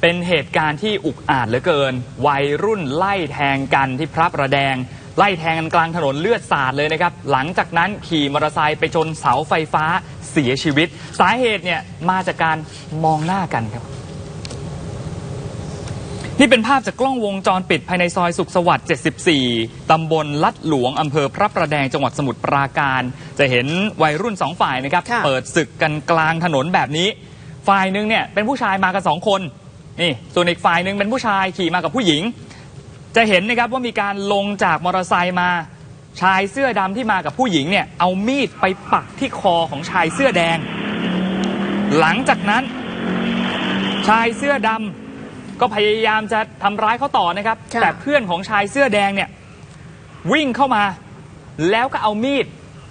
เป็นเหตุการณ์ที่อุกอาจเหลือเกิน วัยรุ่นไล่แทงกันที่พระประแดง ไล่แทงกันกลางถนนเลือดสาดเลยนะครับ หลังจากนั้นขี่มอเตอร์ไซค์ไปชนเสาไฟฟ้าเสียชีวิต สาเหตุเนี่ยมาจากการมองหน้ากันครับ นี่เป็นภาพจากกล้องวงจรปิดภายในซอยสุขสวัสดิ์ 74 ตำบลลัดหลวงอำเภอพระประแดงจังหวัดสมุทรปราการ จะเห็นวัยรุ่นสองฝ่ายนะครับค่ะเปิดศึกกันกลางถนนแบบนี้ ฝ่ายหนึ่งเนี่ยเป็นผู้ชายมากันสองคน นี่ส่วนอีกฝ่ายหนึ่งเป็นผู้ชายขี่มากับผู้หญิง จะเห็นนะครับว่ามีการลงจากมอเตอร์ไซค์มา ชายเสื้อดำที่มากับผู้หญิงเนี่ยเอามีดไปปักที่คอของชายเสื้อแดง หลังจากนั้น ชายเสื้อดำก็พยายามจะทำร้ายเขาต่อนะครับ ค่ะ แต่เพื่อนของชายเสื้อแดงเนี่ยวิ่งเข้ามา แล้วก็เอามีด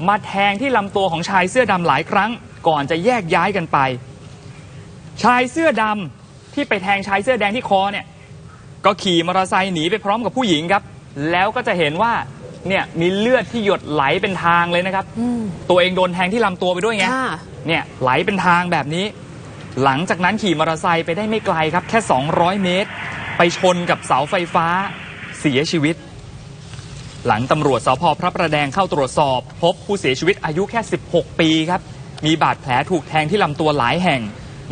มาแทงที่ลำตัวของชายเสื้อดำหลายครั้ง ก่อนจะแยกย้ายกันไป ชายเสื้อดำ ที่ไปแทงชายเสื้อแดงที่คอเนี่ย ก็ขี่มอเตอร์ไซค์หนีไปพร้อมกับผู้หญิงครับ แล้วก็จะเห็นว่าเนี่ยมีเลือดที่หยดไหลเป็นทางเลยนะครับอืมตัวเองโดนแทงที่ลำตัวไปด้วยไงค่ะเนี่ยไหลเป็นทางแบบนี้ หลังจากนั้นขี่มอเตอร์ไซค์ไปได้ไม่ไกลครับ แค่ 200 เมตร ไปชนกับเสาไฟฟ้าเสียชีวิต หลังตำรวจสพพระประแดงเข้าตรวจสอบ พบผู้เสียชีวิตอายุแค่ 16 ปีครับ มีบาดแผลถูกแทงที่ลำตัวหลายแห่ง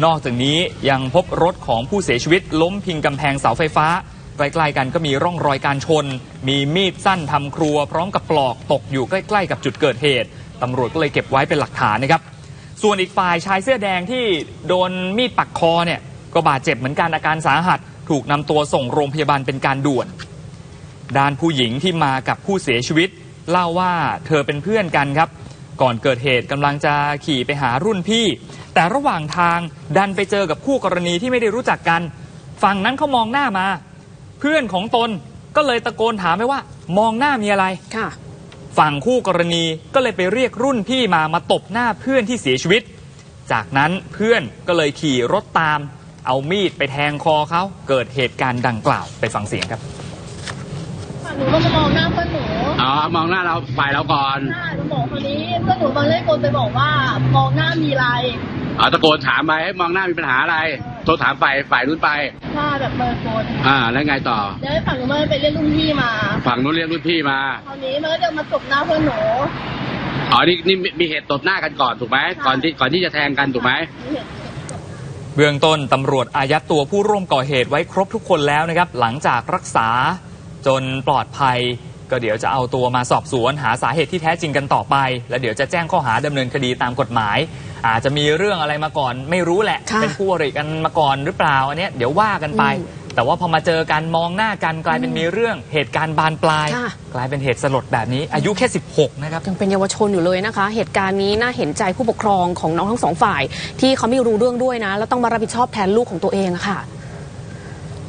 นอกจากนี้ยังพบรถของผู้เสียชีวิต ล้มพิงกำแพงเสาไฟฟ้าใกล้ๆกันก็มีร่องรอยการชน มีมีดสั้นทำครัว พร้อมกับปลอกตกอยู่ใกล้ ๆ กับจุดเกิดเหตุตำรวจก็เลยเก็บไว้เป็นหลักฐานนะครับ ส่วนอีกฝ่ายชายเสื้อแดงที่โดนมีดปักคอเนี่ยก็บาดเจ็บเหมือนกันอาการสาหัส ถูกนำตัวส่งโรงพยาบาลเป็นการด่วน ด้านผู้หญิงที่มากับผู้เสียชีวิต เล่าว่าเธอเป็นเพื่อนกันครับ ก่อนเกิดเหตุกำลังจะขี่ไปหารุ่นพี่ แต่ระหว่างทางดันไปเจอกับคู่กรณีที่ไม่ได้รู้จักกัน ฝั่งนั้นเขามองหน้ามา เพื่อนของตนก็เลยตะโกนถามไปว่า มองหน้ามีอะไรค่ะฝั่งคู่กรณีก็เลยไปเรียกรุ่นพี่มามาตบหน้าเพื่อนที่เสียชีวิต จากนั้นเพื่อนก็เลยขี่รถตาม เอามีดไปแทงคอเขาเกิดเหตุการณ์ดังกล่าวไปฟังเสียงครับหนูก็มามองหน้าเพื่อนหนู อ๋อ มองหน้าเราฝ่ายเราก่อนหน้าหนูบอกคนนี้เพื่อนหนูบางเล่นกลไปบอกว่ามองหน้ามีอะไรอ๋อตะโกนถามไปให้มองหน้ามีปัญหาอะไร โทรถามฝ่ายฝ่ายนู้นไปถ้าแบบเปิดกลอ่า แล้วไงต่อ แล้วไอ้ฝั่งหนูมันไปเรียกรุ่นพี่มา ฝั่งนู้นเรียกรุ่นพี่มา คราวนี้มันก็จะมาตบหน้าเพื่อนหนู อ๋อ นี่นี่มีมีเหตุตบหน้ากันก่อนถูกไหม ก่อนที่ก่อนที่จะแทงกันถูกไหมหนูเห็นเบื้องต้นตำรวจอายัดตัวผู้ร่วมก่อเหตุไว้ครบทุกคนแล้วนะครับ หลังจากรักษาจนปลอดภัย ก็เดี๋ยวจะเอาตัวมาสอบสวนหาสาเหตุที่แท้จริงกันต่อไป แล้วเดี๋ยวจะแจ้งข้อหาดำเนินคดีตามกฎหมาย อาจจะมีเรื่องอะไรมาก่อนไม่รู้แหละ ค่ะเป็นคู่อริกันมาก่อนหรือเปล่าอันเนี้ยเดี๋ยวว่ากันไป อืมแต่ว่าพอมาเจอกันมองหน้ากันกลายเป็นมีเรื่องเหตุการณ์บานปลาย ค่ะ กลายเป็นเหตุสลดแบบนี้ อายุแค่ 16 นะครับ ยังเป็นเยาวชนอยู่เลยนะคะ เหตุการณ์นี้น่าเห็นใจผู้ปกครองของน้องทั้งสองฝ่าย ที่เขาไม่รู้เรื่องด้วยนะ แล้วต้องมารับผิดชอบแทนลูกของตัวเองอะค่ะ